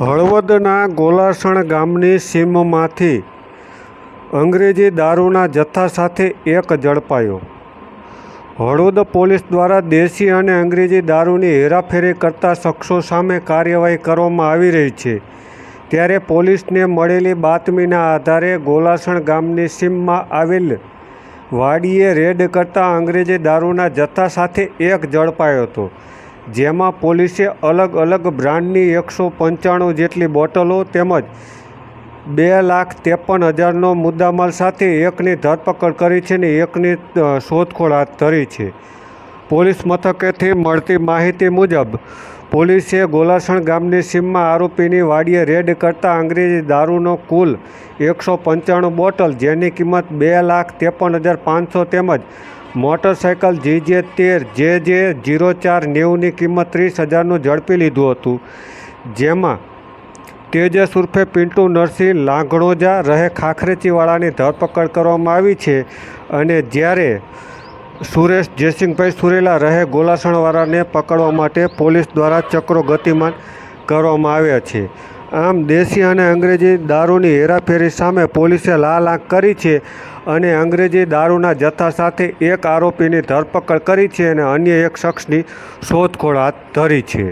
હળવદના ગોલાસણ ગામની સીમમાંથી અંગ્રેજી દારૂના જથ્થા સાથે એક ઝડપાયો. હળવદ પોલીસ દ્વારા દેશી અને અંગ્રેજી દારૂની હેરાફેરી કરતા શખ્સો સામે કાર્યવાહી કરવામાં આવી રહી છે. ત્યારે પોલીસને મળેલી બાતમીના આધારે ગોલાસણ ગામની સીમમાં આવેલ વાડીએ રેડ કરતા અંગ્રેજી દારૂના જથ્થા સાથે એક ઝડપાયો હતો. જેમાં પોલીસે અલગ અલગ બ્રાન્ડની એકસો પંચાણું જેટલી બોટલો તેમજ બે લાખ ત્રેપન હજારનો મુદ્દામાલ સાથે એકની ધરપકડ કરી છે ને એકની શોધખોળ હાથ ધરી છે. પોલીસ મથકેથી મળતી માહિતી મુજબ, પોલીસે ગોલાસણ ગામની સીમમાં આરોપીની વાડીએ રેડ કરતા અંગ્રેજી દારૂનો કુલ એકસો પંચાણું બોટલ જેની કિંમત બે લાખ ત્રેપન હજાર પાંચસો તેમજ મોટરસાયકલ જીજે તેર જે જે જીરો ચાર નેવુંની કિંમત ત્રીસ હજારનું ઝડપી લીધું હતું. જેમાં તેજસ ઉર્ફે પિન્ટુ નરસિંહ લાંઘણોજા રહે ખાખરેચીવાળાની ધરપકડ કરવામાં આવી છે અને જ્યારે સુરેશ જયસિંહભાઈ સુરેલા રહે ગોલાસણવાળાને પકડવા માટે પોલીસ દ્વારા ચક્રો ગતિમાન કરવામાં આવ્યા છે. આમ દેશી અને અંગ્રેજી દારૂની હેરાફેરી સામે પોલીસે લાલ આંખ કરી છે અને અંગ્રેજી દારૂના જથ્થા સાથે એક આરોપીની ધરપકડ કરી છે અને અન્ય એક શખ્સની શોધખોળ હાથ ધરી છે.